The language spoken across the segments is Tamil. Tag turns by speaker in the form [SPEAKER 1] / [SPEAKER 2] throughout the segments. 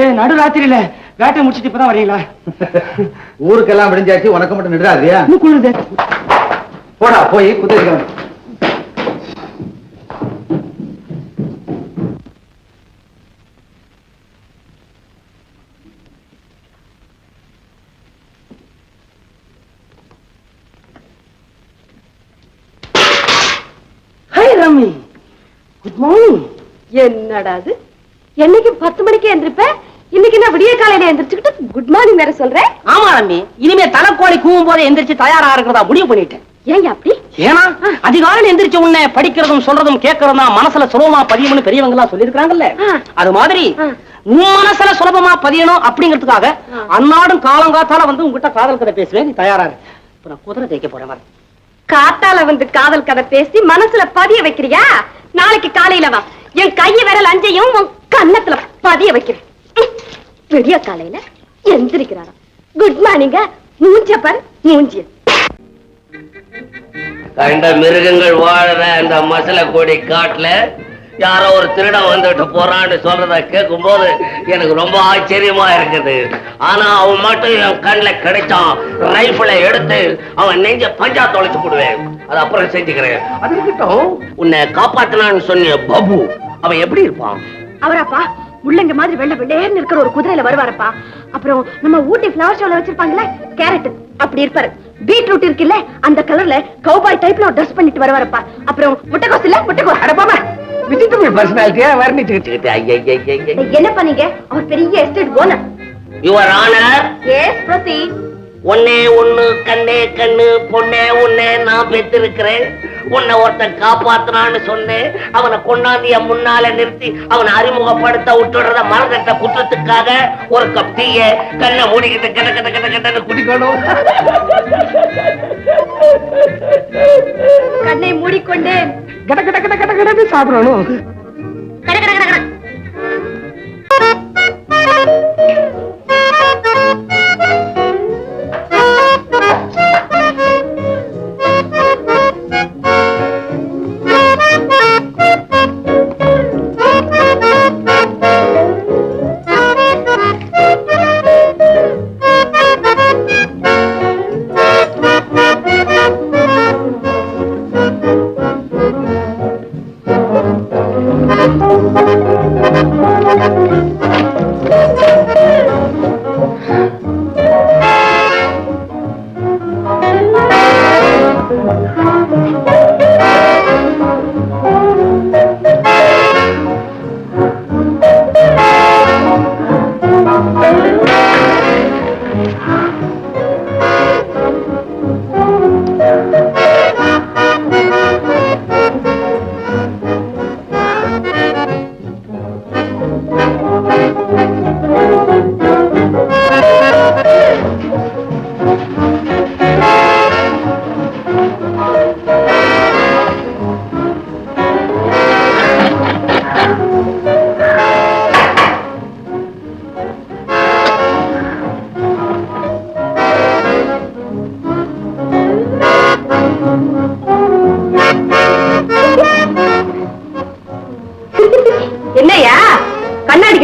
[SPEAKER 1] ஏய்,
[SPEAKER 2] அண்ணே நீங்களா என்னண்ணே இது நடு ராத்திரியில வேட்டை முடிச்சிட்டு இப்பதான் வரீங்களா
[SPEAKER 1] ஊருக்கெல்லாம் விடிஞ்சாச்சு உனக்கு மட்டும்
[SPEAKER 2] குளிருது
[SPEAKER 1] போடா போய் குதிரை
[SPEAKER 2] குட் மார்னிங்
[SPEAKER 3] என்னடா அது? என்னைக்கு பத்து மணிக்கு எந்திரிப்ப? இன்னைக்கு நான் விடிய காலையில எந்திரிச்சுக்கிட்டு குட் மார்னிங் வேற சொல்றேன்
[SPEAKER 2] ஆமா ரம்மி இனிமே தலைக்கோழி கூவும் போது எந்திரிச்சு தயாரா இருக்கிறதா முடிவு பண்ணிட்டேன்.
[SPEAKER 3] ஏன் அப்படி?
[SPEAKER 2] ஏன்னா அதிகாலையில் எந்திரிச்ச உடனே படிக்கிறதும் சொல்றதும் கேட்கறதும் தான் மனசுல சுலபமா பதியும்னு பெரியவங்க எல்லாம் சொல்லியிருக்காங்கல்ல. அது மாதிரி. உன் மனசுல சுலபமா பதியணும் அப்படிங்கிறதுக்காக. அன்னாடும் காலங்காத்தால வந்து உங்ககிட்ட காதல் கதை பேசுவேன். நீ தயாரா இப்ப நான் குதிரை தேய்க்க போறேன்
[SPEAKER 3] காத்தால வந்து காதல் கதை பேசி மனசுல பதிய வைக்கிறியா? நாளைக்கு காலையில வா. என் கை விரல் அஞ்சையும் உன் கன்னத்துல பதிய வைக்கிறேன். விடிய காலையில எந்திரிக்கிறாரா குட் மார்னிங்க மூஞ்ச பாரு மூஞ்சிய
[SPEAKER 4] கண்ட மிருகங்கள் வாழற அந்த மசல கொடி காட்டுல யாரோ ஒரு திருடன் வந்துட்டு போறான்னு சொல்றத கேட்கும் போது எனக்கு ரொம்ப ஆச்சரியமா இருக்குது. ஆனா அவன் மட்டும் என் கண்ணில் கிடைச்சான். ரைஃபிளை எடுத்து அவன் நெஞ்ச பஞ்சா தொலைச்சு போடுவேன். அது அப்புறம் செஞ்சுக்கிறேன். அது இருக்கட்டும் உன்னை காப்பாத்தினான்னு சொன்னிய பபு அவன் எப்படி இருப்பான்?
[SPEAKER 3] அவராப்பா முள்ளங்க மாதிரி வெள்ள வெள்ளேர்னு இருக்கிற ஒரு குதிரையில வருவாரப்பா. அப்புறம் நம்ம ஊட்டி ஃபிளவர் ஷோல வச்சிருப்பாங்கல்ல கேரட் அப்படி இருப்பாரு. பீட்ரூட் இருக்குல்ல அந்த கலர்ல கௌபாய் டைப்ல ஒரு ட்ரெஸ் பண்ணிட்டு வருவாரப்பா. அப்புறம் முட்டைக்கோஸ் இல்ல முட்டைக்கோஸ். அடப்பாமா
[SPEAKER 4] விசித்திரமான பர்சனாலிட்டியா வர்ணிச்சுக்கிட்டு ஐயா
[SPEAKER 3] என்ன பண்ணீங்க அவர் பெரிய estate owner
[SPEAKER 4] your honour
[SPEAKER 3] yes proceed
[SPEAKER 4] ஒன்னே ஒண்ணு கண்ணே கண்ணு பொண்ணே உன்னே நான் பெற்றிருக்கிறேன். உன்னை ஒருத்தன் காப்பாத்துனான்னு சொன்னேன். அவனை கொண்டாந்து என் முன்னால நிறுத்தி அவனை அறிமுகப்படுத்த விட்டுடுறத மறந்துட்ட குற்றத்துக்காக ஒரு கப் டீய கண்ணை மூடிக்கிட்டு கட்ட கட்ட கட்ட கட்டன்னு குடிக்கணும்.
[SPEAKER 3] கண்ணை மூடிக்கொண்டு
[SPEAKER 2] கட கட கட கட கடன்னு சாப்பிடணும்.
[SPEAKER 3] கட கட கட கட.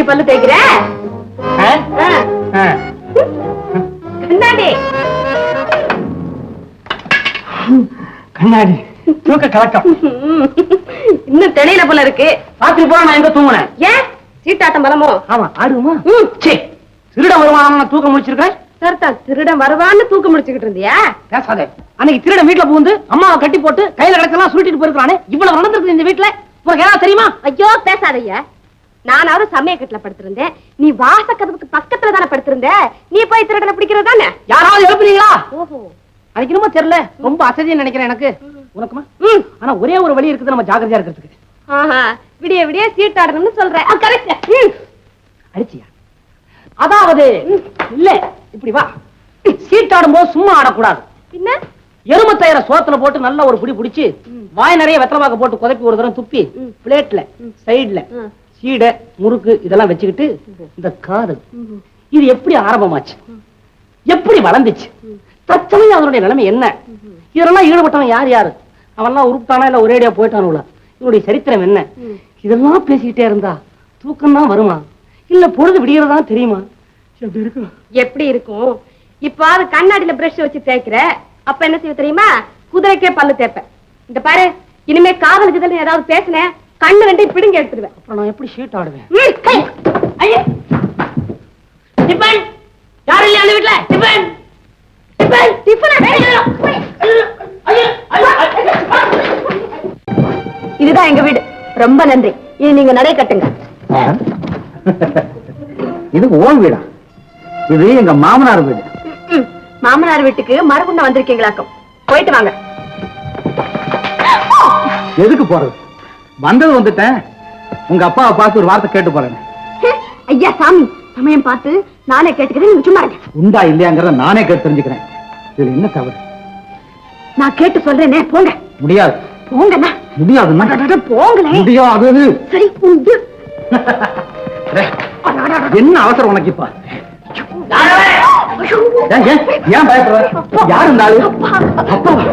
[SPEAKER 3] பல்லு தேய்க்கிற. கண்ணாடி.
[SPEAKER 2] கண்ணாடி. தூக்க கலக்கம்.
[SPEAKER 3] இன்னும் தெளியல போல இருக்கு.
[SPEAKER 2] ராத்திரி போல நான் எங்க தூங்குனேன்?
[SPEAKER 3] ஏன்? சீட்டாட்டம் பலமோ?
[SPEAKER 2] ஆமா ஆடுமா. சே திருட வருவான நான் தூக்க முடிச்சிருக்கேன்
[SPEAKER 3] சரிதா திருடன் வருவான்னு தூக்க முடிச்சுக்கிட்டு இருந்தியா?
[SPEAKER 2] பேசாதே. அன்னைக்கு திருட வீட்டுல புகுந்து அம்மாவை கட்டி போட்டு கையில கிடக்கலாம் சுருட்டிட்டு போயிருக்கானே இவ்வளவு நடந்திருக்கு இந்த வீட்டுல உனக்கு ஏதாவது தெரியுமா?
[SPEAKER 3] ஐயோ பேசாதய்யா. நானாவது சமயக்கட்டுல படுத்திருந்தேன். நீ வாசக்கதவுக்கு பக்கத்துல தானே படுத்திருந்த? நீ போய் திருடனை பிடிக்கிறது தானே?
[SPEAKER 2] யாராவது எழுப்புறீங்களா
[SPEAKER 3] ஓஹோ.
[SPEAKER 2] என்னமோ தெரியல. ரொம்ப அசதின்னு நினைக்கிறேன் எனக்கு. உனக்குமா?
[SPEAKER 3] ம்.
[SPEAKER 2] ஆனா ஒரே ஒரு வழி இருக்குது நம்ம ஜாக்கிரதையா இருக்கிறதுக்கு.
[SPEAKER 3] ஆஹா. விடிய விடிய சீட்டாடணும்னு சொல்றேன். கரெக்ட்.
[SPEAKER 2] அடிச்சியா? அதாவது இல்ல. இப்படி வா. சீட்டாடும் போது சும்மா ஆடக்கூடாது.
[SPEAKER 3] பின்ன?
[SPEAKER 2] எருமத்தயிர சோத்துல போட்டு நல்ல ஒரு புடி புடிச்சு வாய் நிறைய வெத்தலவாக்க போட்டு குதப்பி ஒரு தடவை துப்பி. பிளேட்ல சைடுல. சீடை முறுக்கு இதெல்லாம் வச்சுக்கிட்டு இந்த காதல் இது எப்படி ஆரம்பமாச்சு? எப்படி வளர்ந்துச்சு? தற்சமயம் அதனுடைய நிலைமை என்ன? இதெல்லாம் ஈடுபட்டவன் யார் யாரு? அவன்லாம் உருப்பிட்டானா இல்ல ஒரேடியா போயிட்டானுல இவனுடைய சரித்திரம் என்ன? இதெல்லாம் பேசிக்கிட்டே இருந்தா தூக்கம் தான் வருமா? இல்ல பொழுது விடியறதா தெரியுமா? எப்படி இருக்கும்?
[SPEAKER 3] எப்படி இருக்கும்? இப்பாவது கண்ணாடியில பிரஷ் வச்சு தேய்க்கிற அப்ப என்ன செய்ய தெரியுமா? குதிரைக்கே பல்லு தேய்ப்பேன். இந்த பாரு இனிமே காதலுக்கு இதுல ஏதாவது பேசினேன் கண்ணு ரெண்டையும் பிடுங்கி எடுத்துடுவேன்.
[SPEAKER 2] அப்புறம் நான் எப்படி ஷீட் ஆடுவேன்?
[SPEAKER 3] ம், கை. ஐயே.
[SPEAKER 2] டிபன். யார் இல்லையா அந்த வீட்டுல டிபன்.
[SPEAKER 3] டிபன், டிபனா? இதுதான் எங்க வீடு. ரொம்ப நன்றி. இது நீங்க நடை கட்டுங்க.
[SPEAKER 1] இது ஓன் வீடா? இது எங்க மாமனார் வீடு.
[SPEAKER 3] மாமனார் வீட்டுக்கு மறுபுண்ண வந்திருக்கீங்களாக்கும். போயிட்டு வாங்க.
[SPEAKER 1] எதுக்கு போறது? வந்தது வந்துட்டேன். உங்க அப்பாவை பார்த்து ஒரு வார்த்தை கேட்டு போறேன்
[SPEAKER 3] ஐயா சாமி சமயம் பார்த்து நானே கேட்டுக்கிறேன் நீங்க சும்மா
[SPEAKER 1] உண்டா இல்லையாங்கிறத நானே கேட்டு தெரிஞ்சுக்கிறேன். இதுல என்ன தவறு?
[SPEAKER 3] நான் கேட்டு சொல்றேனே போங்க.
[SPEAKER 1] முடியாது.
[SPEAKER 3] போங்கண்ணா.
[SPEAKER 1] முடியாதுன்னா?
[SPEAKER 3] அடடட, போங்களேன்
[SPEAKER 1] முடியாது
[SPEAKER 3] சரி உண்டு.
[SPEAKER 1] என்ன அவசரம் உனக்கு இப்ப? ஏன், பயப்படுற? யார் இருந்தாலும்? அப்பாவா?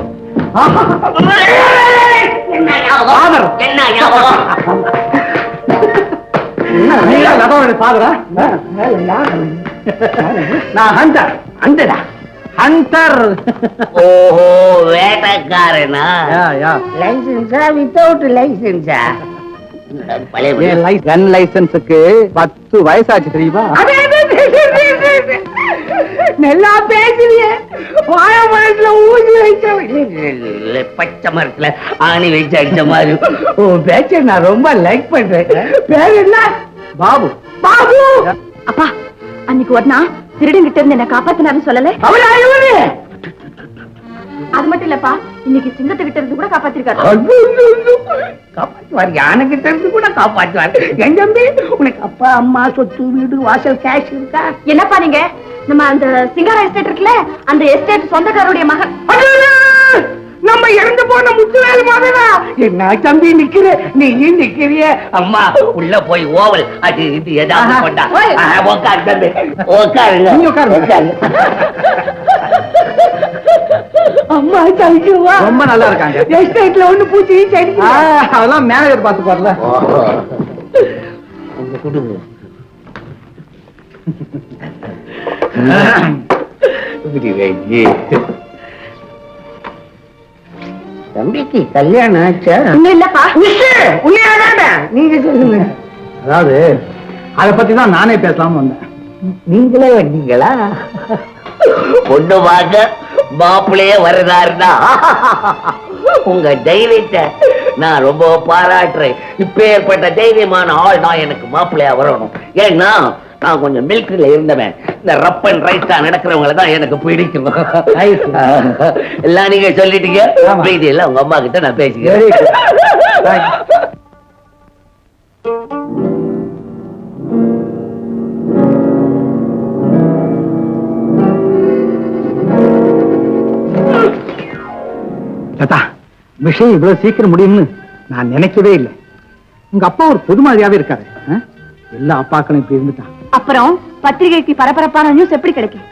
[SPEAKER 4] என்ன ஞாபகம்
[SPEAKER 1] நான் ஹண்டர் ஹண்டடா ஹண்டர்
[SPEAKER 4] ஓஹோ வேட்டக்காரனா
[SPEAKER 1] யா யா
[SPEAKER 4] லைசன்ஸா வித்தவுட் லைசன்ஸா பழைய
[SPEAKER 1] கன் லைசன்ஸுக்கு பத்து வயசாச்சு தெரியுமா
[SPEAKER 4] நல்லா பேசுறிய வாய மனசுல ஊசி வச்ச பச்சை மரத்துல ஆணி வச்சு அடிச்ச மாதிரி. உன் பேச்ச நான் ரொம்ப லைக் பண்றேன். பேர் என்ன?
[SPEAKER 1] பாபு.
[SPEAKER 4] பாபு!
[SPEAKER 3] அப்பா அன்னைக்கு நாள் திருடங்கிட்ட இருந்து என்ன காப்பாத்தினாருன்னு சொல்லல?
[SPEAKER 4] அவளா இவனு?
[SPEAKER 3] அது மட்டும் இல்லப்பா இன்னைக்கு சிங்கத்துக்கிட்ட இருந்து கூட காப்பாத்திருக்காரு.
[SPEAKER 4] காப்பாற்றுவார் யானை கிட்ட இருந்து கூட காப்பாற்றுவார் என் தம்பி உனக்கு அப்பா அம்மா சொத்து வீடு வாசல் கேஷ் இருக்கா?
[SPEAKER 3] என்னப்பா நீங்க? நம்ம அந்த சிங்காரா எஸ்டேட் இருக்குல்ல அந்த எஸ்டேட் சொந்தக்காரருடைய மகன்!
[SPEAKER 4] நம்ம இறந்து போன முத்துவேல் மகனா என்ன தம்பி நிக்கிற? நீ நிக்கிறிய? அம்மா உள்ள போய் ஓவல். அது இது ஏதாவது கொண்டா. உட்காரு தம்பி. உட்காருங்க
[SPEAKER 1] உட்காருங்க.
[SPEAKER 4] அம்மா தம்பிவா
[SPEAKER 1] ரொம்ப நல்லா இருக்காங்க.
[SPEAKER 4] எஸ்டேட்ல ஒண்ணு பூச்சி
[SPEAKER 1] அதெல்லாம் மேனேஜர் பார்த்து பாருல.
[SPEAKER 4] தம்பிக்கு கல்யாணம் ஆச்சா?
[SPEAKER 3] இன்னும் இல்லப்பா.
[SPEAKER 4] உண்மையாதாடா நீங்க சொல்லுங்க.
[SPEAKER 1] அதாவது அத பத்தி தான் நானே பேசலாம்னு வந்தேன்.
[SPEAKER 4] நீங்களே வந்தீங்களா பொண்ணு பார்க்க மாப்பிள்ளையே வருதாருன்னா? உங்க தைரியத்தை நான் ரொம்ப பாராட்டுறேன். இப்ப ஏற்பட்ட தைரியமான ஆள் தான் எனக்கு மாப்பிள்ளையா வரணும். ஏன்னா நான் கொஞ்சம் மிலிட்டரியில இருந்தவன். இந்த ரப் அண்ட் ரைட்டா நடக்கிறவங்கள தான் எனக்கு பிடிக்கும். எல்லாம் நீங்க சொல்லிட்டீங்க. மீதி எல்லாம் உங்க அம்மா கிட்ட நான் பேசிக்கிறேன்.
[SPEAKER 1] லதா விஷயம் இவ்வளவு சீக்கிரம் முடியும்னு நான் நினைக்கவே இல்லை. உங்க அப்பா ஒரு பொது மாதிரியாவே இருக்காரு? எல்லா அப்பாக்களும் இப்படி இருந்துட்டா
[SPEAKER 3] அப்புறம் பத்திரிகைக்கு பரபரப்பான நியூஸ் எப்படி கிடைக்கும்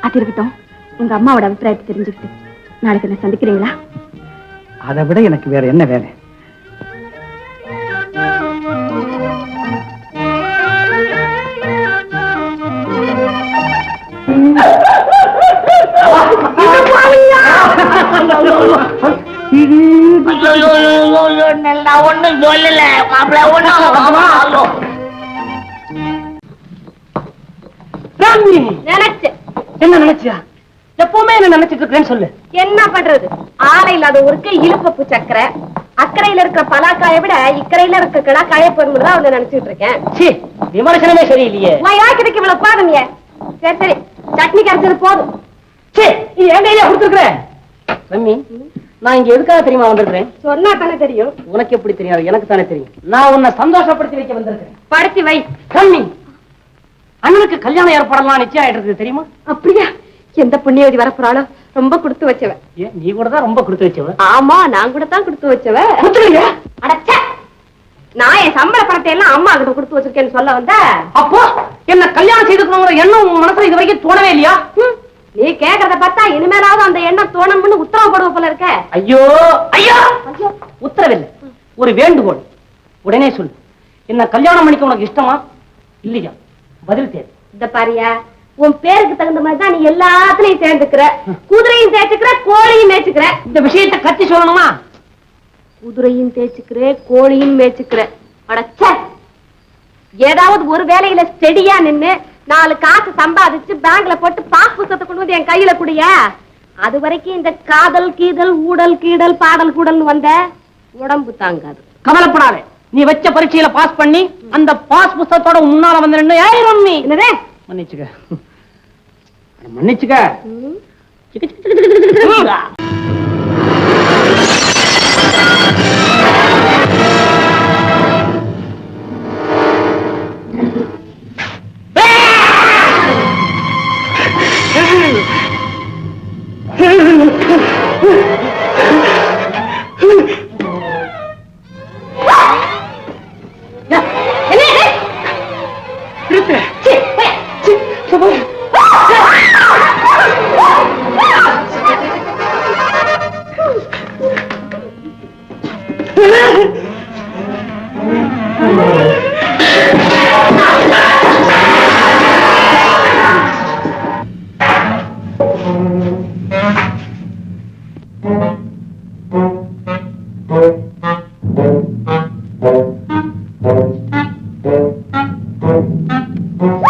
[SPEAKER 3] அது இருக்கட்டும். உங்க அம்மாவோட அபிப்பிராயத்தை தெரிஞ்சுக்கிட்டு நாளைக்கு என்ன சந்திக்கிறீங்களா?
[SPEAKER 1] அதை விட எனக்கு வேற என்ன வேலை?
[SPEAKER 4] நான் ஒண்ணும் சொல்லல மாப்பிள்ள ஒண்ணும்
[SPEAKER 3] நினைச்சேன்
[SPEAKER 2] என்ன நினைச்சியா? எப்பவுமே என்ன நினைச்சிட்டு இருக்கேன்னு சொல்லு.
[SPEAKER 3] என்ன பண்றது? ஆலை இல்லாத ஊருக்கு இழுப்பப்பு சக்கரை. அக்கறையில இருக்கிற பலாக்காயை விட இக்கரையில இருக்க கிடாக்காய பெருமுதான் அவனை நினைச்சிட்டு இருக்கேன்.
[SPEAKER 2] சீ விமர்சனமே சரியில்லையே.
[SPEAKER 3] நான் யாருக்கு இவ்வளவு பாருங்க சரி சரி சட்னி கரைச்சது போதும்.
[SPEAKER 2] சீ இது என் கையில கொடுத்துருக்கிறேன் ரம்மி நான் இங்க எதுக்காக தெரியுமா வந்திருக்கிறேன்?
[SPEAKER 3] சொன்னா தானே தெரியும்.
[SPEAKER 2] உனக்கு எப்படி தெரியாது எனக்கு தானே தெரியும். நான் உன்னை சந்தோஷப்படுத்தி வைக்க வந்திருக்கிறேன்.
[SPEAKER 3] படுத்தி வை.
[SPEAKER 2] ரம்மி அண்ணனுக்கு கல்யாணம் ஏற்பாடெல்லாம் நிச்சயம் ஆயிட்டு இருக்குது தெரியுமா?
[SPEAKER 3] அப்படியா? எந்த புண்ணியவதி வரப்போறாளோ? ரொம்ப கொடுத்து வச்சவ.
[SPEAKER 2] ஏன் நீ கூட தான் ரொம்ப கொடுத்து வச்சவ?
[SPEAKER 3] ஆமா நான் கூட தான் கொடுத்து வச்சவ.
[SPEAKER 2] குத்துறீங்க
[SPEAKER 3] அடச்சே நான் என் சம்பள பணத்தை எல்லாம் அம்மா கிட்ட கொடுத்து வச்சிருக்கேன்னு சொல்ல வந்த.
[SPEAKER 2] அப்போ என்ன கல்யாணம் செய்துக்கணுங்கிற எண்ணம் உன் மனசுல இது வரைக்கும் தோணவே இல்லையா?
[SPEAKER 3] நீ கேக்குறத பார்த்தா இனிமேலாவது அந்த எண்ணம் தோணும்னு உத்தரவு போடுவ போல இருக்க.
[SPEAKER 2] ஐயோ! ஐயோ! உத்தரவில்லை. ஒரு வேண்டுகோள். உடனே சொல்லு. என்ன கல்யாணம் பண்ணிக்க உனக்கு இஷ்டமா? இல்லையா? பதில் தேவை
[SPEAKER 3] இந்த பாரியா உன் பேருக்கு தகுந்த மாதிரி தான் நீ எல்லாத்துலயும் சேர்ந்துக்கிற. குதிரையும் தேய்ச்சுக்கிற கோழியும் மேய்ச்சுக்கிற.
[SPEAKER 2] இந்த விஷயத்தை கத்தி சொல்லணுமா?
[SPEAKER 3] குதிரையும் தேய்ச்சுக்கிற கோழியும் மேய்ச்சுக்கிற. அடச்சே! ஏதாவது ஒரு வேலையில ஸ்டெடியா நின்னு நாலு காசு சம்பாதிச்சு பேங்க்ல போட்டு பாஸ் புத்தகத்தை கொண்டு வந்து என் கையில குடியா. அது வரைக்கும் இந்த காதல் கீதல் ஊடல் கீடல் பாடல் கூடல்னு வந்த உடம்பு தாங்காது.
[SPEAKER 2] கவலைப்படாத. நீ வச்ச பரீட்சையில பாஸ் பண்ணி அந்த பாஸ் புத்தகத்தோட முன்னால வந்து நின்னு ஏய் மம்மி
[SPEAKER 3] என்னதே?
[SPEAKER 2] மன்னிச்சுக்க. மன்னிச்சுக்க.
[SPEAKER 3] ம்.
[SPEAKER 2] சிக்கு,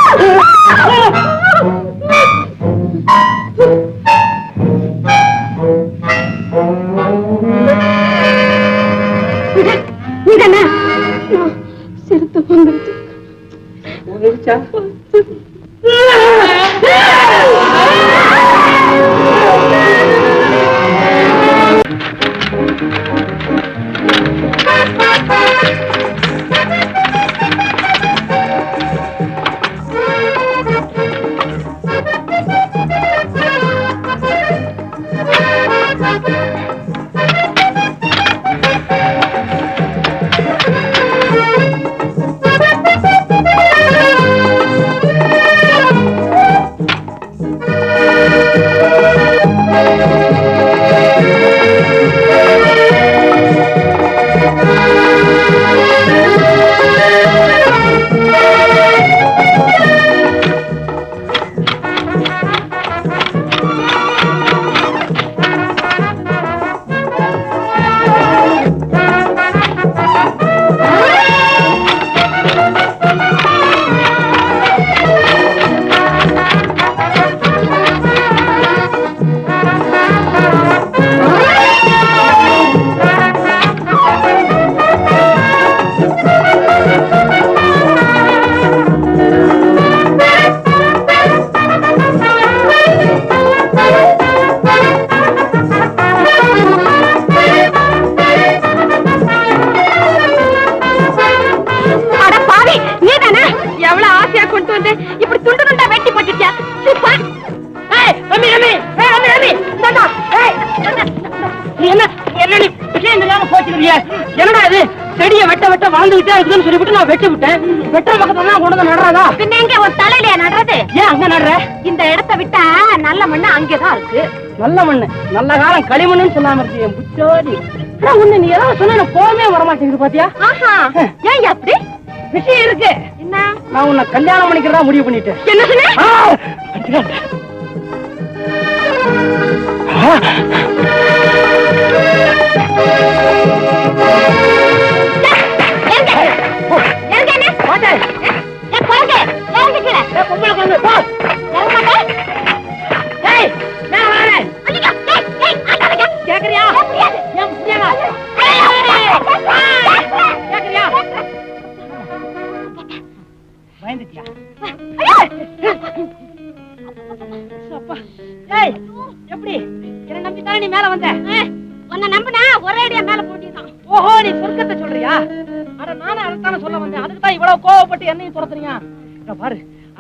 [SPEAKER 3] Let's dance. வெட்ட
[SPEAKER 2] வாழ்ந்துகிட்டே இருக்குதுன்னு சொல்லிவிட்டு நான் வெட்டி விட்டேன். வெட்டுற பக்கத்துல கொண்டு வந்து நடுறாதா
[SPEAKER 3] பின்ன எங்க ஒரு தலையிலையா நடுறது?
[SPEAKER 2] ஏன் அங்க நடுற?
[SPEAKER 3] இந்த இடத்தை விட்டா நல்ல மண்ணு அங்கேதான் இருக்கு.
[SPEAKER 2] நல்ல மண்ணு. நல்ல காலம் களிமண்ணுன்னு சொல்லாம இருக்கு என் புச்சோடி ஒண்ணு நீ ஏதாவது சொன்னா கோவமே வர மாட்டேங்குது பாத்தியா?
[SPEAKER 3] ஆஹா. ஏன் அப்படி?
[SPEAKER 2] விஷயம் இருக்கு.
[SPEAKER 3] என்ன?
[SPEAKER 2] நான் உன்னை கல்யாணம் பண்ணிக்கிறதா முடிவு பண்ணிட்டேன்.
[SPEAKER 3] என்ன சொன்ன!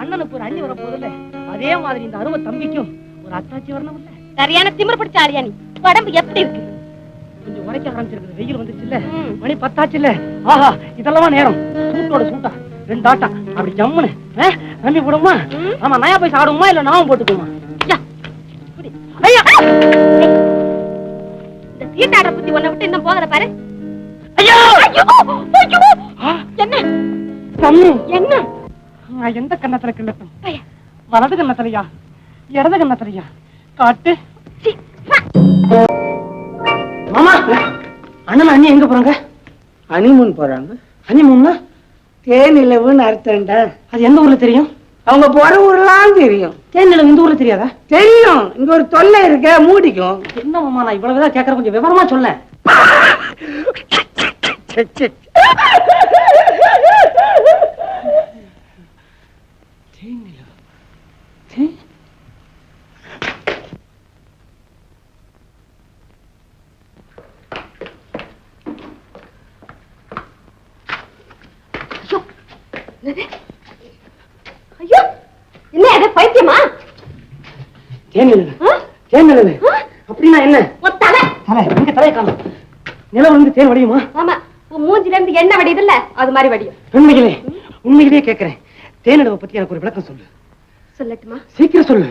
[SPEAKER 2] அண்ணனுக்கு ஒரு அண்ணி வர போதில்ல அதே மாதிரி இந்த அருமை தம்பிக்கும் ஒரு அத்தாச்சி வரணும் இல்ல?
[SPEAKER 3] சரியான திமிர் பிடிச்ச ஆரியா நீ? உடம்பு எப்படி இருக்கு?
[SPEAKER 2] கொஞ்சம் உரைக்க ஆரம்பிச்சிருக்குது. வெயில் வந்துச்சு இல்ல. மணி பத்தாச்சு இல்ல ஆஹா இதெல்லாம் நேரம். சூட்டோட சூட்டா. ரெண்டு ஆட்டா அப்படி ஜம்முன்னு. நம்பி போடுமா. ஆமா நயா போய் சாடுமா இல்ல நாவும் போட்டுக்குமா
[SPEAKER 3] இந்த சீட்டாட புத்தி உன்னை விட்டு இன்னும் போகல பாரு.
[SPEAKER 2] ஐயோ!
[SPEAKER 3] என்ன? என்ன?
[SPEAKER 2] நான் எந்த கண்ணத்துல கிள்ளட்டும்? வலது கண்ணத்துலயா இடது கண்ணத்துலயா காட்டு. மாமா அண்ணன் அண்ணி எங்க போறாங்க?
[SPEAKER 5] ஹனிமூன் போறாங்க.
[SPEAKER 2] ஹனிமூன்னா
[SPEAKER 5] தேனிலவுன்னு அர்த்தம்டா.
[SPEAKER 2] அது எந்த ஊர்ல தெரியும்?
[SPEAKER 5] அவங்க போற ஊர்லாம் தெரியும்.
[SPEAKER 2] தேனில இந்த ஊர்ல தெரியாதா?
[SPEAKER 5] தெரியும். இங்க ஒரு தொல்லை இருக்க மூடிக்கும்.
[SPEAKER 2] என்ன மாமா நான் இவ்வளவுதான் கேட்கறேன் கொஞ்சம் விவரமா சொல்ல
[SPEAKER 3] ஐயோ என்ன அது பைத்தியமா?
[SPEAKER 2] தேனில
[SPEAKER 3] ஆ?
[SPEAKER 2] அப்படின்னா என்ன?
[SPEAKER 3] தலை.
[SPEAKER 2] தலை எங்க தலையை காணும். நிலம் வந்து தேன் வடியுமா?
[SPEAKER 3] ஆமா உன் மூஞ்சில இருந்து எண்ணெய் வடியுதுல்ல அது மாதிரி வடியும்.
[SPEAKER 2] உண்மையிலே உண்மையிலேயே கேட்கிறேன். தேனிலவை பத்தி எனக்கு ஒரு விளக்கம் சொல்லு.
[SPEAKER 3] சொல்லட்டுமா?
[SPEAKER 2] சீக்கிரம் சொல்லு.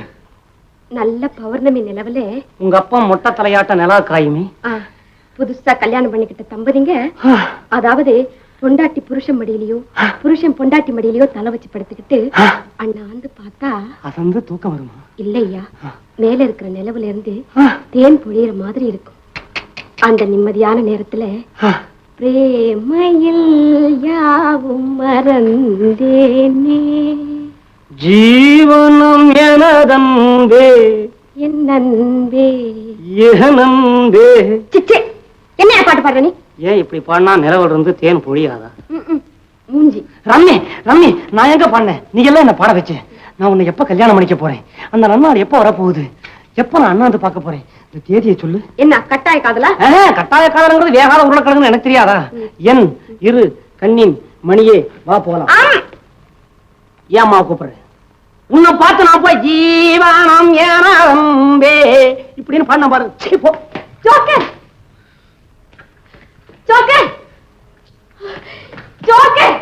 [SPEAKER 3] நல்ல பௌர்ணமி நிலவுல.
[SPEAKER 2] உங்க அப்பா மொட்டை தலையாட்ட நிலா காயுமே.
[SPEAKER 3] புதுசா கல்யாணம் பண்ணிக்கிட்ட தம்பதிங்க. அதாவது பொண்டாட்டி புருஷன் மடியிலயோ புருஷன் பொண்டாட்டி மடியிலயோ தலை வச்சு படுத்துக்கிட்டு அண்ணா வந்து பார்த்தா
[SPEAKER 2] அசந்து தூக்கம் வருமா?
[SPEAKER 3] இல்லையா? மேல இருக்கிற நிலவுல இருந்து தேன் பொழியிற மாதிரி இருக்கும். அந்த நிம்மதியான நேரத்துல பிரேமையில் யாவும் மறந்தேனே.
[SPEAKER 2] ஜீவனம் எனதன்பே.
[SPEAKER 3] என்
[SPEAKER 2] ஏனன்பே
[SPEAKER 3] சிச்சே என்ன பாட்டு பாடுற நீ?
[SPEAKER 2] ஏன் இப்படி பாடினா நிலவில் இருந்து தேன் பொழியாதா.
[SPEAKER 3] மூஞ்சி.
[SPEAKER 2] ரம்மி ரம்மி நான் எங்க பாடினேன் நீ எல்லாம் என்ன பாட வச்ச? நான் உன்னை எப்ப கல்யாணம் பண்ணிக்க போறேன்? அந்த நன்னாள் எப்ப வரப்போகுது? எப்ப நான் அண்ணாந்து பார்க்க போறேன்? இந்த தேதியை சொல்லு.
[SPEAKER 3] என்ன கட்டாய காதலா?
[SPEAKER 2] கட்டாய காலங்கிறது வேகாத உருளைக்கிழங்குன்னு எனக்கு தெரியாதா? என் இரு கண்ணின் மணியே வா போகலாம்
[SPEAKER 3] ஆம்.
[SPEAKER 2] ஏம்மா கூப்பிடுற? உன்னை பார்த்து நான் போய் ஜீவானம் ஏனம்பே இப்படின்னு பாடின பாரு. சீ, போ.
[SPEAKER 3] Joker! Joker!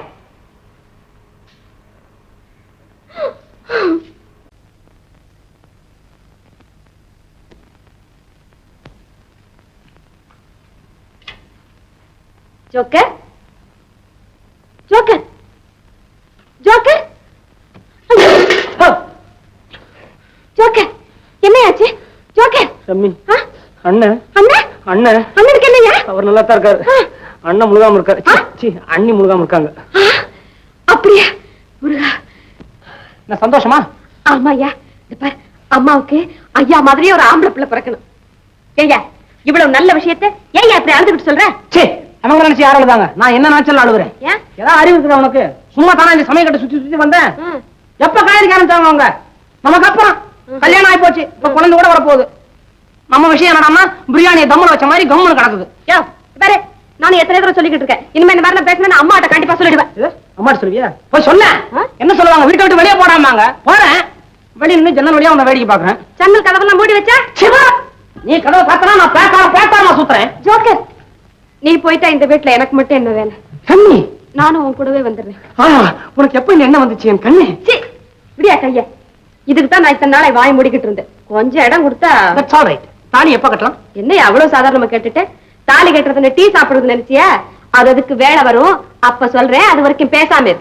[SPEAKER 3] Joker! Joker! Joker! Joker! என்னையாச்சு? Joker!
[SPEAKER 2] Rummy
[SPEAKER 3] ஆ?
[SPEAKER 2] அண்ணன்.
[SPEAKER 3] அண்ணா
[SPEAKER 2] அண்ணன்.
[SPEAKER 3] என்னையா
[SPEAKER 2] அவர் நல்லா தான் இருக்காரு. அண்ணன் முழுகாம இருக்காரு. சீ, அண்ணி முழுகாம இருக்காங்க.
[SPEAKER 3] அப்படியா? முருகா.
[SPEAKER 2] என்ன சந்தோஷமா?
[SPEAKER 3] ஆமா ஐயா பார் அம்மாவுக்கு ஐயா மாதிரியே ஒரு ஆம்பளை பிள்ளை பிறக்கணும். ஏய்யா இவ்வளவு நல்ல விஷயத்தை ஏய்யா இப்படி அழுதுகிட்டு சொல்ற?
[SPEAKER 2] சே அவங்க நினைச்சு யார் அழுதாங்க? நான் என்ன நாச்சல் அழுகுறேன். ஏதாவது அறிவு இருக்குதா உனக்கு? சும்மா தானே இந்த சமயக்கட்டை சுத்தி சுத்தி வந்தேன். எப்ப காயடிக்க ஆரம்பிச்சாங்க அவங்க? நமக்கு அப்புறம் கல்யாணம் ஆகி போச்சு. இப்ப குழந்தை கூட வரப்போகுது. நம்ம விஷயம் என்னடான்னா பிரியாணியை தம்முல வச்ச மாதிரி கம்முன்னு கிடக்குது.
[SPEAKER 3] யோ பாரு நானும் எத்தனை தடவை சொல்லிக்கிட்டு இருக்கேன். இனிமே இந்த மாதிரி பேசினா அம்மாட்ட கண்டிப்பா சொல்லிடுவேன்.
[SPEAKER 2] அம்மாட்ட சொல்லுவியா? போய் சொல்ல
[SPEAKER 3] ஆ?
[SPEAKER 2] என்ன சொல்லுவாங்க? வீட்டை விட்டு வெளியே போடாமாங்க போறேன். வெளிய நின்னு ஜன்னல் வழியா உன்னை வேடிக்கை பாக்குறேன்
[SPEAKER 3] ஜன்னல் கதவெல்லாம் மூடி வச்சா?
[SPEAKER 2] சிவா நீ கதவை பார்த்தனா? நான் பேக்காம பேக்காம சுத்துறேன்.
[SPEAKER 3] ஜோக்கர் நீ போயிட்டா இந்த வீட்டுல எனக்கு மட்டும் என்ன வேலை
[SPEAKER 2] கண்ணி!
[SPEAKER 3] நானும் உன் கூடவே வந்துடுறேன்.
[SPEAKER 2] ஆ உனக்கு எப்ப எண்ணம் வந்துச்சு என் கண்ணு?
[SPEAKER 3] சி விடியா கைய. இதுக்கு தான் நான் இத்தனை நாளை வாய் முடிக்கிட்டு இருந்தேன். கொஞ்சம் இடம் கொடுத்தா
[SPEAKER 2] தாலி எப்ப கட்டலாம்?
[SPEAKER 3] என்ன அவ்வளவு சாதாரணமா கேட்டுட்டு? தாலி கட்டுறதுன்னு டீ சாப்பிடுறது நினைச்சியா? அது அதுக்கு வேலை வரும். அப்ப சொல்றேன் அது வரைக்கும் பேசாம இரு.